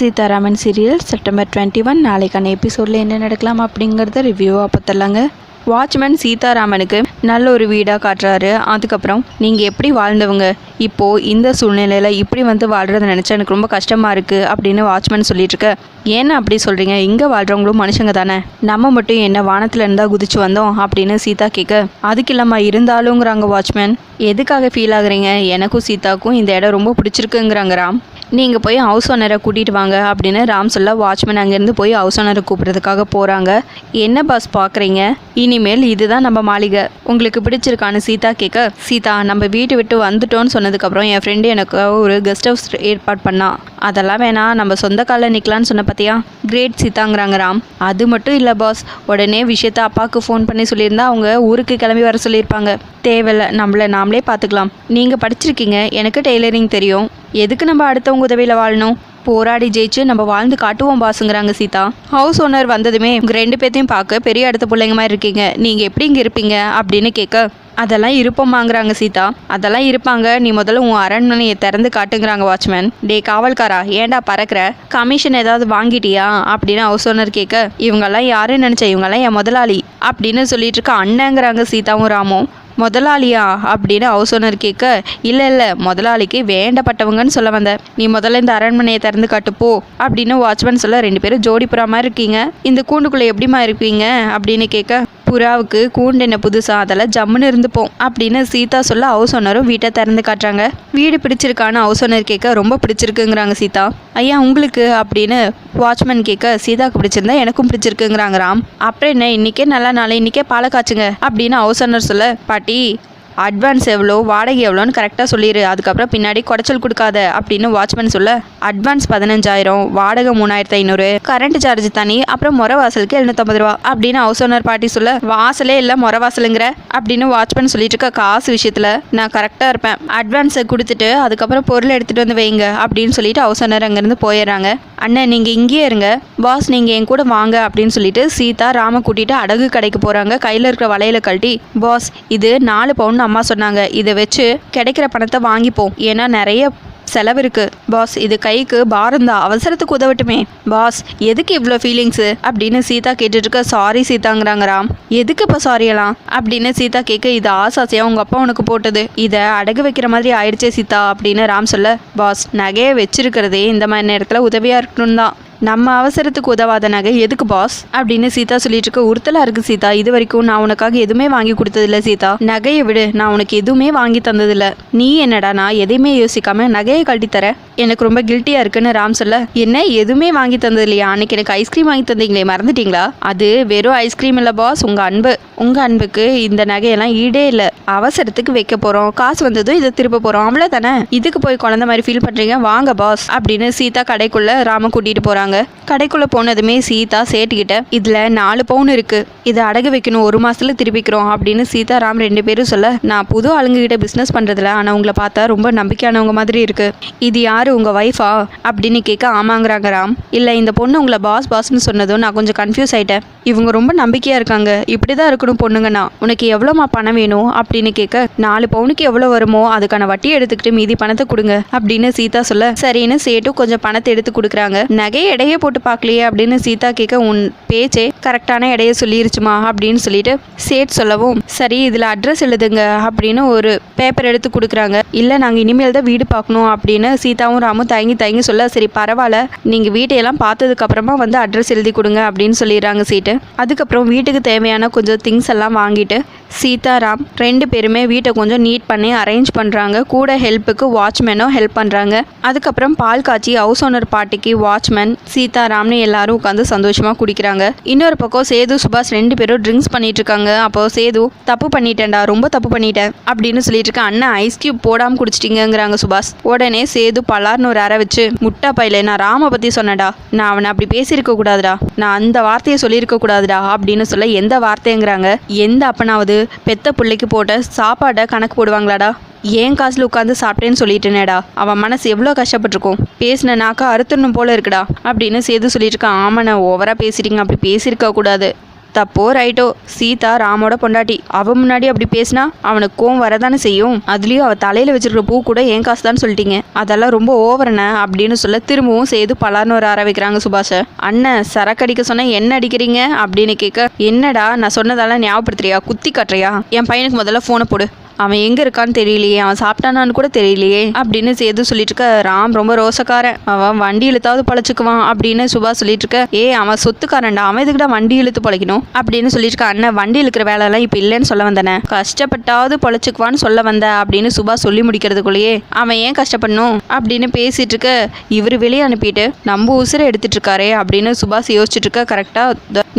Seetharaman serial September twenty one நாளைக்கான எபிசோடில் என்ன நடக்கலாம் அப்படிங்கிறத ரிவ்யூவாக பார்த்துடலாங்க. வாட்ச்மேன் சீதாராமனுக்கு நல்ல ஒரு வீடாக காட்டுறாரு. அதுக்கப்புறம் நீங்கள் எப்படி வாழ்ந்தவங்க? இப்போது இந்த சூழ்நிலையில் இப்படி வந்து வாழ்கிறத நினச்சா எனக்கு ரொம்ப கஷ்டமாக இருக்குது அப்படின்னு வாட்ச்மேன் சொல்லிட்டுருக்க. ஏன்னா அப்படி சொல்கிறீங்க இங்கே வாழ்கிறவங்களும் மனுஷங்க தானே. நம்ம மட்டும் என்ன வானத்தில் இருந்தால் குதிச்சு வந்தோம் அப்படின்னு சீதா கேட்க அதுக்கு இல்லாமல் இருந்தாலுங்கிறாங்க வாட்ச்மேன் எதுக்காக ஃபீல் ஆகுறீங்க? எனக்கும் சீதாக்கும் இந்த இடம் ரொம்ப பிடிச்சிருக்குங்கிறாங்க ராம். நீங்கள் போய் ஹவுஸ் ஓனரை கூட்டிகிட்டு வாங்க அப்படின்னு ராம் சொல்ல வாட்ச்மேன் அங்கேருந்து போய் ஹவுஸ் ஓனரை கூப்பிட்றதுக்காக போகிறாங்க என்ன பாஸ் பார்க்குறீங்க இனிமேல் இதுதான் நம்ம மாளிகை. உங்களுக்கு பிடிச்சிருக்கான்னு சீதா கேட்க சீதா நம்ம வீட்டை விட்டு வந்துட்டோன்னு சொன்னதுக்கப்புறம் என் ஃப்ரெண்டு எனக்கு ஒரு கெஸ்ட் ஹவுஸ் ஏற்பாடு பண்ணா. அதெல்லாம் வேணாம் நம்ம சொந்த காலில் நிற்கலான்னு சொன்ன பார்த்தியா கிரேட் சீதாங்கிறாங்க ராம். அது மட்டும் இல்லை பாஸ் உடனே விஷயத்த அப்பாவுக்கு ஃபோன் பண்ணி சொல்லியிருந்தா அவங்க ஊருக்கு கிளம்பி வர சொல்லியிருப்பாங்க. தேவையில்ல நம்மளை நாமளே பார்த்துக்கலாம் நீங்கள் படிச்சிருக்கீங்க எனக்கு டெய்லரிங் தெரியும். எதுக்கு நம்ம அடுத்தவங்க உதவியில் வாழணும்? போராடி ஜெயிச்சு நம்ம வாழ்ந்து காட்டுவோம் பாசுங்கிறாங்க சீதா. ஹவுஸ் ஓனர் வந்ததுமே உங்க ரெண்டு பேர்த்தையும் பார்க்க பெரிய இடத்து பிள்ளைங்க மாதிரி இருக்கீங்க. நீங்கள் எப்படி இங்கே இருப்பீங்க அப்படின்னு கேட்க அதெல்லாம் இருப்போமாங்கிறாங்க சீதா. அதெல்லாம் இருப்பாங்க. நீ முதல்ல உன் அரண்மனையை திறந்து காட்டுங்கிறாங்க வாட்ச்மேன் டே காவல்காரா ஏன்டா பறக்கிற? கமிஷன் ஏதாவது வாங்கிட்டியா? அப்படின்னு ஹவுஸ் ஓனர் கேட்க இவங்கெல்லாம் யாருன்னு நினச்ச? இவங்கெல்லாம் என் முதலாளி. அப்படின்னு சொல்லிட்டு இருக்க அண்ணங்கிறாங்க சீதாவும் ராமும். முதலாளியா? அப்படின்னு ஹவுஸ் ஓனர் கேட்க இல்லை இல்லை முதலாளிக்கு வேண்டப்பட்டவங்கன்னு சொல்ல வந்த. நீ முதல்ல இந்த அரண்மனையை திறந்து காட்டு போ அப்படின்னு வாட்ச்மேன் சொல்ல ரெண்டு பேரும் ஜோடி புறா மாதிரி இருக்கீங்க. இந்த கூண்டுக்குள்ளே எப்படிம்மா இருப்பீங்க? அப்படின்னு கேட்க புறாவுக்கு கூண்டு என்ன புதுசா? அதெல்லாம் ஜம்முன்னு இருந்துப்போம் அப்படின்னு சீதா சொல்ல ஹவுஸ் ஓனரும் வீட்டை திறந்து காட்டுறாங்க. வீடு பிடிச்சிருக்கான்னு ஹவுஸ் ஓனர் கேட்க ரொம்ப பிடிச்சிருக்குங்கிறாங்க சீதா. ஐயா உங்களுக்கு? அப்படின்னு வாட்ச்மேன் கேட்க சீதாக்கு பிடிச்சிருந்தா எனக்கும் பிடிச்சிருக்குங்கிறாங்க ராம் அப்புறம் என்ன இன்னைக்கே நல்ல நாளை இன்னைக்கே பாலை காய்ச்சுங்க அப்படின்னு ஹவுஸ் ஓனர் சொல்ல பாட்டி அட்வான்ஸ் எவ்வளோ வாடகை எவ்வளோன்னு கரெக்டாக சொல்லிடு அதுக்கப்புறம் பின்னாடி குடைச்சல் கொடுக்காத அப்படின்னு வாட்ச்மேன் சொல்ல அட்வான்ஸ் பதினஞ்சாயிரம் வாடகை மூணாயிரத்து ஐநூறு கரண்ட் சார்ஜ் தனி அப்புறம் முறை வாசலுக்கு எழுநூத்தம்பது ரூபா அப்படின்னு ஹவுஸ் ஓனர் பாட்டி சொல்ல வாசலே இல்லை முறை வாசலுங்கிற அப்படின்னு வாட்ச்மேன் சொல்லிட்டு இருக்க காசு விஷயத்தில் நான் கரெக்டாக இருப்பேன். அட்வான்ஸை கொடுத்துட்டு அதுக்கப்புறம் பொருள் எடுத்துகிட்டு வந்து வைங்க அப்படின்னு சொல்லிட்டு ஹவுஸ் ஓனர் அங்கேருந்து போயிடுறாங்க. அண்ணன் நீங்கள் இங்கேயே இருங்க. பாஸ் நீங்கள் என் கூட வாங்க அப்படின்னு சொல்லிட்டு சீதா ராம கூட்டிட்டு அடகு கடைக்கு போகிறாங்க கையில் இருக்கிற வலையில கழட்டி பாஸ் இது நாலு பவுன் அம்மா சொன்னாங்க இதை வச்சு கிடைக்கிற பணத்தை வாங்கிப்போம். ஏன்னா நிறைய செலவு இருக்கு. பாஸ் இது கைக்கு பாரம் தான். அவசரத்துக்கு உதவட்டுமே. பாஸ் எதுக்கு இவ்வளோ ஃபீலிங்ஸு அப்படின்னு சீதா கேட்டுட்டு இருக்க சாரி சீதாங்கிறாங்க ராம் எதுக்கு இப்போ சாரியலாம் அப்படின்னு சீதா கேட்க இது ஆசாசியா உங்க அப்பா உனக்கு போட்டது. இதை அடகு வைக்கிற மாதிரி ஆயிடுச்சே சீதா. அப்படின்னு ராம் சொல்ல பாஸ் நகையை வச்சிருக்கிறதே இந்த மாதிரி நேரத்தில் உதவியாக இருக்கணும் தான். நம்ம அவசரத்துக்கு உதவாத நகை எதுக்கு பாஸ் அப்படின்னு சீதா சொல்லிட்டு இருக்க உறுத்தலா இருக்கு சீதா. இது வரைக்கும் நான் உனக்காக எதுவுமே வாங்கி கொடுத்ததில்ல சீதா. நகையை விடு. நான் உனக்கு எதுவுமே வாங்கி தந்ததில்ல. நீ என்னடா நான் எதையுமே யோசிக்காம நகையை கழட்டி தர? எனக்கு ரொம்ப கில்ட்டியா இருக்குன்னு ராம் சொல்ல. என்ன எதுவுமே வாங்கி தந்தது இல்லையா அன்னைக்கு எனக்கு ஐஸ்கிரீம் வாங்கி தந்தீங்களே மறந்துட்டீங்களா? அது வெறும் ஐஸ்கிரீம் இல்ல பாஸ் உங்க அன்பு. உங்க அன்புக்கு இந்த நகையெல்லாம் ஈடே இல்லை. அவசரத்துக்கு வைக்க போறோம். காசு வந்ததும் இதை திருப்ப போறோம். அவ்வளவுதானே? இதுக்கு போய் குழந்தை மாதிரி ஃபீல் பண்றீங்க? வாங்க பாஸ் அப்படின்னு சீதா கடைக்குள்ள ராம கூட்டிட்டு போறாங்க. கடைக்குள்ள போனதுமே சீதா சேட்டுக்கிட்ட இதுல நாலு பவுன் இருக்கு. இதை அடகு வைக்கணும். ஒரு மாசத்துல திருப்பிக்கிறோம். அப்படின்னு சீதா ராம் ரெண்டு பேரும் சொல்ல நான் புது ஆளுங்ககிட்ட பிஸ்னஸ் பிசினஸ் பண்றதுல ஆனா உங்களை பார்த்தா ரொம்ப நம்பிக்கையானவங்க மாதிரி இருக்கு. இது யாரு? உங்க ஒய்ஃபா அப்படின்னு கேட்க ஆமாங்கிறாங்க ராம். இல்ல இந்த பொண்ணு உங்களை பாஸ் பாஸ்னு சொன்னதும் நான் கொஞ்சம் கன்ஃபியூஸ் ஆயிட்டேன். இவங்க ரொம்ப நம்பிக்கையா இருக்காங்க. இப்படிதான் இருக்கணும் பொண்ணுங்கண்ணா உனக்கு எவ்வளோமா பணம் வேணும்? அப்படின்னு கேட்க நாலு பவுனுக்கு எவ்வளோ வருமோ அதுக்கான வட்டி எடுத்துக்கிட்டு மீதி பணத்தை கொடுங்க. அப்படின்னு சீதா சொல்ல சரின்னு சேட்டு கொஞ்சம் பணத்தை எடுத்து கொடுக்குறாங்க. நகையை எடையே போட்டு பார்க்கலையே அப்படின்னு சீதா கேட்க உன் பேச்சே கரெக்டான எடையை சொல்லிருச்சுமா? அப்படின்னு சொல்லிட்டு சேட் சொல்லவும் சரி இதில் அட்ரஸ் எழுதுங்க அப்படின்னு ஒரு பேப்பர் எடுத்து கொடுக்குறாங்க. இல்லை நாங்கள் இனிமேல் தான் வீடு பார்க்கணும் அப்படின்னு சீதாவும் ராமும் தயங்கி தயங்கி சொல்ல சரி பரவாயில்ல நீங்கள் வீட்டையெல்லாம் பார்த்ததுக்கப்புறமா வந்து அட்ரஸ் எழுதி கொடுங்க அப்படின்னு சொல்லிடுறாங்க சீட்டு. அதுக்கப்புறம் வீட்டுக்கு தேவையான கொஞ்சம் திங்ஸ் எல்லாம் வாங்கிட்டு சீதாராம் ரெண்டு பேருமே வீட்டை கொஞ்சம் நீட் பண்ணி அரேஞ்ச் பண்ணுறாங்க கூட ஹெல்ப்புக்கு வாட்ச்மேனும் ஹெல்ப் பண்ணுறாங்க அதுக்கப்புறம் பால் காய்ச்சி ஹவுஸ் ஓனர் பாட்டிக்கு வாட்ச்மேன் சீதாராம்னு எல்லாரும் உட்காந்து சந்தோஷமாக குடிக்கிறாங்க. இன்னொரு பக்கம் சேது சுபாஷ் ரெண்டு பேரும் ட்ரிங்க்ஸ் பண்ணிட்டு இருக்காங்க அப்போ சேது தப்பு பண்ணிட்டேன்டா ரொம்ப தப்பு பண்ணிட்டேன் அப்படின்னு சொல்லிட்டு இருக்க அண்ணன் ஐஸ் கியூப் போடாமல் குடிச்சிட்டீங்கங்கிறாங்க சுபாஷ். உடனே சேது பலார்னு ஒரு அரை வச்சு முட்டா பையில நான் ராம பற்றி சொன்னேன்டா. நான் அவனை அப்படி பேசியிருக்க கூடாதுடா. நான் அந்த வார்த்தையை சொல்லியிருக்க கூடாதுடா அப்படின்னு சொல்ல எந்த வார்த்தைங்கிறாங்க? எந்த அப்பனாவது? பெத்த பிள்ளைக்கு போட்ட சாப்பாடை கணக்கு போடுவாங்களாடா? ஏன் காசில் உட்காந்து சாப்பிட்டேன்னு சொல்லிட்டேனேடா? அவன் மனசு எவ்வளோ கஷ்டப்பட்டிருக்கும். பேசின நாக்கா அறுத்துடணும் போல இருக்குடா. அப்படின்னு சேது சொல்லிட்டு இருக்கான் ஆமாண்ணா ஓவராக பேசிட்டீங்க. அப்படி பேசியிருக்க கூடாது. தப்போ ரைட்டோ சீதா ராமோட பொண்டாட்டி. அவன் முன்னாடி அப்படி பேசினா அவனுக்கு கோவம் வரதானே செய்யும். அதுலேயும் அவள் தலையில் வச்சிருக்கிற பூ கூட ஏன் காசு தான் சொல்லிட்டீங்க. அதெல்லாம் ரொம்ப ஓவரண்ண அப்படின்னு சொல்ல திரும்பவும் செய்து பலார்னு ஒரு ஆர வைக்கிறாங்க சுபாஷ. அண்ணன் சரக்கு அடிக்க சொன்னால் என்ன அடிக்கிறீங்க? அப்படின்னு கேட்க என்னடா நான் சொன்னதெல்லாம் ஞாபகப்படுத்துறியா? குத்தி காட்டுறியா? என் பையனுக்கு முதல்ல ஃபோனை போடு. அவன் எங்க இருக்கான்னு தெரியலையே அவன் சாப்பிட்டானான்னு கூட தெரியலையே அப்படின்னு சேது சொல்லிட்டு இருக்க ராம் ரொம்ப ரோசக்காரன். அவன் வண்டி இழுத்தாவது பழச்சுக்குவான் அப்படின்னு சுபா சொல்லிட்டு இருக்க ஏ அவன் சொத்துக்காரன்டா அவன் எதுக்குடா வண்டி இழுத்து பழைக்கணும்? அப்படின்னு சொல்லிட்டு இருக்க அண்ணன் வண்டி இழுக்கிற வேலையெல்லாம் இப்போ இல்லைன்னு சொல்ல வந்தனே. கஷ்டப்பட்டாவது பழச்சுக்குவான்னு சொல்ல வந்த அப்படின்னு சுபா சொல்லி முடிக்கிறதுக்குள்ளேயே அவன் ஏன் கஷ்டப்படணும்? அப்படின்னு பேசிட்டு இருக்க இவர் வெளியே அனுப்பிட்டு நம்ம உசுரை எடுத்துட்டு இருக்காரே அப்படின்னு சுபாஷ் யோசிச்சுட்டு இருக்க கரெக்டா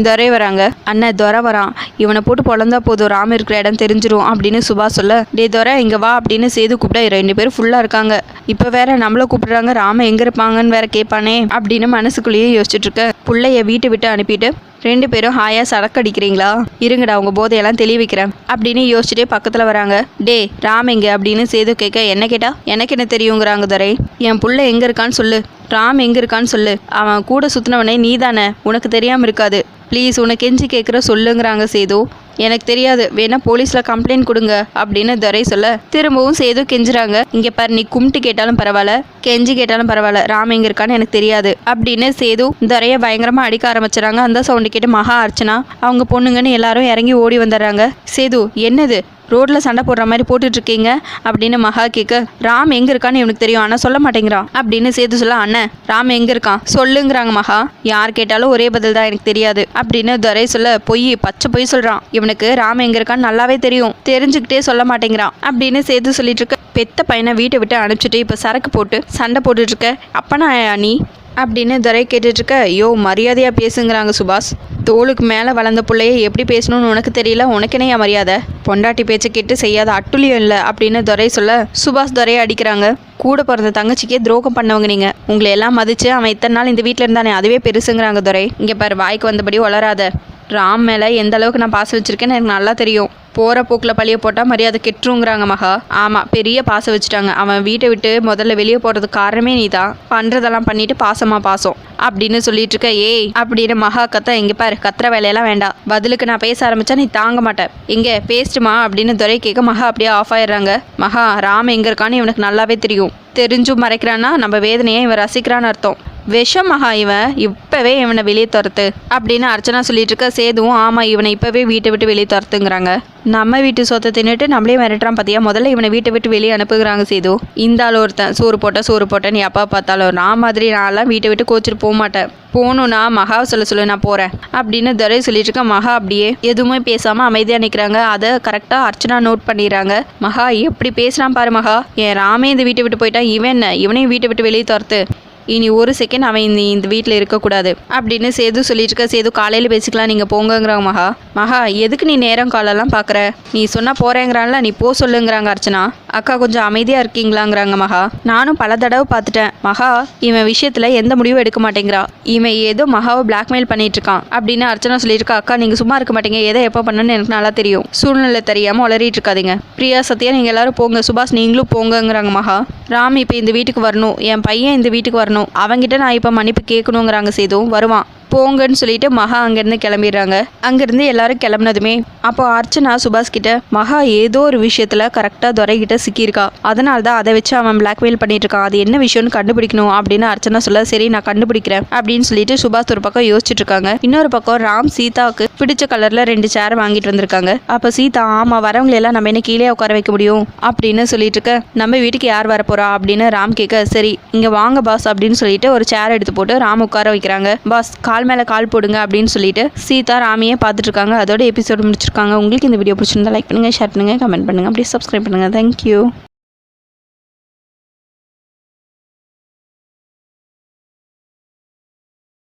துறை வராங்க. அண்ணன் துறை வரான். இவனை போட்டு பொழந்தா போதும் ராம் இருக்கிற இடம் தெரிஞ்சிரும் அப்படின்னு சுபாஷ் சொல்ல டே துரை இங்கே வா அப்படின்னு சேது கூப்பிட்டா ரெண்டு பேரும் ஃபுல்லாக இருக்காங்க. இப்போ வேற நம்மள கூப்பிடுறாங்க ராம எங்கே இருப்பாங்கன்னு வேற கேட்பானே அப்படின்னு மனசுக்குள்ளேயே யோசிச்சுட்டு இருக்க. பிள்ளைய வீட்டை விட்டு அனுப்பிட்டு ரெண்டு பேரும் ஹாயா சரக்கு அடிக்கிறீங்களா? இருங்கடா உங்க போதையெல்லாம் தெளிவிக்கிறேன் அப்படின்னு யோசிச்சுட்டே பக்கத்துல வராங்க. டே ராம் எங்க? அப்படின்னு சேது கேட்க என்ன கேட்டா? எனக்கு என்ன தெரியுங்கிறாங்க துரை. என் புள்ள எங்க இருக்கான்னு சொல்லு. ராம் எங்க இருக்கான்னு சொல்லு. அவன் கூட சுத்தினவனே நீ தானே உனக்கு தெரியாம இருக்காது. ப்ளீஸ் உனக்கு கெஞ்சி கேட்குற சொல்லுங்கிறாங்க சேது. எனக்கு தெரியாது. வேணா போலீஸ்ல கம்ப்ளைண்ட் கொடுங்க அப்படின்னு துரை சொல்ல திரும்பவும் சேது கெஞ்சுறாங்க. இங்க பாரு நீ கும்பிட்டு கேட்டாலும் பரவாயில்ல கெஞ்சி கேட்டாலும் பரவாயில்ல ராம் எங்க இருக்கான்னு எனக்கு தெரியாது அப்படின்னு சேது துரைய பயங்கரமா அடிக்க ஆரம்பிச்சுறாங்க. அந்த சவுண்டு கேட்டு மகா அர்ச்சனா அவங்க பொண்ணுங்கன்னு எல்லாரும் இறங்கி ஓடி வந்துடுறாங்க. சேது என்னது? ரோட்ல சண்டை போடுற மாதிரி போட்டுட்டு இருக்கீங்க அப்படின்னு மகா கேட்க ராம் எங்க இருக்கான்னு இவனுக்கு தெரியும். ஆனா சொல்ல மாட்டேங்கிறான் அப்படின்னு சேது சொல்ல அண்ணன் ராம் எங்க இருக்கான்? சொல்லுங்கிறாங்க மகா. யார் கேட்டாலும் ஒரே பதில் தான் எனக்கு தெரியாது. அப்படின்னு துரை சொல்ல பொய் பச்சை பொய் சொல்றான் இவனுக்கு ராம் எங்க இருக்கான்னு நல்லாவே தெரியும். தெரிஞ்சுக்கிட்டே சொல்ல மாட்டேங்கிறான் அப்படின்னு சேது சொல்லிட்டு இருக்க பெத்த பையனை வீட்டை விட்டு அனுப்பிச்சிட்டு இப்போ சரக்கு போட்டு சண்டை போட்டுட்டு இருக்க அப்பனா நீ அப்படின்னு துரை கேட்டுட்ருக்க ஐயோ மரியாதையாக பேசுங்கிறாங்க சுபாஷ். தோளுக்கு மேலே வளர்ந்த பிள்ளையை எப்படி பேசணும்னு உனக்கு தெரியல? உனக்கெனையா மரியாதை? பொண்டாட்டி பேச்சை கேட்டு செய்யாத அட்டுலியம் இல்லை? அப்படின்னு துரை சொல்ல சுபாஷ் துரையை அடிக்கிறாங்க. கூட பிறந்த தங்கச்சிக்கே துரோகம் பண்ணவங்க நீங்கள் உங்களை எல்லாம் மதித்து அவன் இத்தனை நாள் இந்த வீட்டில் இருந்தானே அதுவே பெருசுங்கிறாங்க துரை. இங்கே பாரு வாய்க்கு வந்தபடி வளராத. ராம் மேலே எந்த அளவுக்கு நான் பாசம் வச்சுருக்கேன்னு எனக்கு நல்லா தெரியும். போகிற போக்கில் பழிய போட்டால் மரியாதை கெட்டுருங்கிறாங்க மகா. ஆமாம் பெரிய பாசம் வச்சுட்டாங்க. அவன் வீட்டை விட்டு முதல்ல வெளியே போகிறதுக்கு காரணமே நீ தான் பண்ணுறதெல்லாம் பண்ணிட்டு பாசமாக பாசம். அப்படின்னு சொல்லிட்டு இருக்க ஏய் அப்படின்னு மகா கத்த இங்கே பாரு கத்துற வேலையெல்லாம் வேண்டாம். பதிலுக்கு நான் பேச ஆரம்பிச்சா நீ தாங்க மாட்டேன். இங்கே பேசிட்டுமா? அப்படின்னு துரை கேட்க மகா அப்படியே ஆஃப் ஆயிடுறாங்க. மகா ராம் எங்கே இருக்கான்னு இவனுக்கு நல்லாவே தெரியும். தெரிஞ்சும் மறைக்கிறான்னா நம்ம வேதனையை இவன் ரசிக்கிறான்னு அர்த்தம். விஷம் இவன் இப்போவே இவனை வெளியே துரத்து. அப்படின்னு அர்ச்சனா சொல்லிட்டு இருக்க சேதுவும் ஆமாம் இவனை இப்போவே வீட்டை விட்டு வெளியே துரத்துங்கிறாங்க. நம்ம வீட்டு சொத்தை தின்னுட்டு நம்மளே மிரட்டுறான் பார்த்தியா முதல்ல இவனை வீட்டை விட்டு வெளியே அனுப்புகிறாங்க சேது. இந்த ஆள் ஒருத்தன் சோறு போட்ட சோறு போட்ட நீ அப்பா பார்த்தாலும் நான் மாதிரி நான்லாம் வீட்டை விட்டு கோச்சிட்டு போக மாட்டேன். போகணும்னா மகா சொல்ல சொல்லு நான் போகிறேன் அப்படின்னு துரை சொல்லிட்டு இருக்க மகா அப்படியே எதுவுமே பேசாமல் அமைதியாக நிற்கிறாங்க அதை கரெக்டாக அர்ச்சனா நோட் பண்ணிடுறாங்க. மகா எப்படி பேசுகிறான் பாரு மகா. என் ராமே இந்த வீட்டை விட்டு போயிட்டான். இவன் என்ன? இவனையும் வீட்டை விட்டு வெளியே துரத்து. இனி ஒரு செகண்ட் அவன் இந்த இந்த வீட்டில் இருக்கக்கூடாது. அப்படின்னு சேது சொல்லிட்டு சேது காலையில் பேசிக்கலாம் நீங்கள் போங்கங்கிறாங்க மகா. மகா எதுக்கு நீ நேரம் காலெல்லாம் பார்க்குற நீ சொன்னால் போகிறேங்கிறான்ல நீ போ சொல்லுங்கிறாங்க அர்ச்சனா. அக்கா கொஞ்சம் அமைதியாக இருக்கீங்களாங்கிறாங்க மகா. நானும் பல தடவை பார்த்துட்டேன். மகா இவன் விஷயத்தில் எந்த முடிவும் எடுக்க மாட்டேங்கிறா. இவன் ஏதோ மகாவை பிளாக்மெயில் பண்ணிட்டு இருக்கான் அப்படின்னு அர்ச்சனா சொல்லியிருக்கா அக்கா நீங்கள் சும்மா இருக்க மாட்டீங்க. எதை எப்போ பண்ணணும்னு எனக்கு நல்லா தெரியும். சூழ்நிலை தெரியாமல் உளறிட்டு இருக்காதீங்க. பிரியா சத்யா நீங்கள் எல்லாரும் போங்க. சுபாஷ் நீங்களும் போங்கங்கிறாங்க மகா. ராம் இப்போ இந்த வீட்டுக்கு வரணும் என் பையன் இந்த வீட்டுக்கு வரணும் அவங்கிட்ட நான் இப்போ மன்னிப்பு கேட்கணுங்கிறாங்க சேதுவும் வருவான். போங்கன்னு சொல்லிட்டு மகா அங்கேருந்து கிளம்பிடுறாங்க. அங்கேருந்து எல்லாரும் கிளம்புனதுமே அப்போ அர்ச்சனா சுபாஷ் கிட்ட மகா ஏதோ ஒரு விஷயத்துல கரெக்டாக துரைகிட்ட சிக்கியிருக்கா. அதனால தான் அதை வச்சு அவன் பிளாக்மெயில் பண்ணிட்டு இருக்கான் அது என்ன விஷயம்னு கண்டுபிடிக்கணும் அப்படின்னு அர்ச்சனா சொல்ல சரி நான் கண்டுபிடிக்கிறேன் அப்படின்னு சொல்லிட்டு சுபாஷ் ஒரு பக்கம் யோசிச்சுட்டு இருக்காங்க. இன்னொரு பக்கம் ராம் சீதாவுக்கு பிடிச்ச கலர்ல ரெண்டு சேர் வாங்கிட்டு வந்திருக்காங்க. அப்போ சீதா ஆமா வரவங்களை எல்லாம் நம்ம என்ன கீழே உட்கார வைக்க முடியும்? அப்படின்னு சொல்லிட்டு இருக்க நம்ம வீட்டுக்கு யார் வரப்போறா அப்படின்னு ராம் கேட்க சரி இங்க வாங்க பாஸ் அப்படின்னு சொல்லிட்டு ஒரு சேர் எடுத்து போட்டு ராம் உட்கார வைக்கிறாங்க. பாஸ் கால் மேலே கால் போடுங்க அப்படின்னு சொல்லிட்டு சீதா ராமியே பார்த்துட்டு இருக்காங்க அதோட எபிசோடு முடிச்சிருக்காங்க. உங்களுக்கு இந்த வீடியோ பிடிச்சிருந்தா லைக் பண்ணுங்கள் ஷேர் பண்ணுங்கள் கமெண்ட் பண்ணுங்கள் அப்படியே சப்ஸ்கிரைப் பண்ணுங்கள் தேங்க்யூ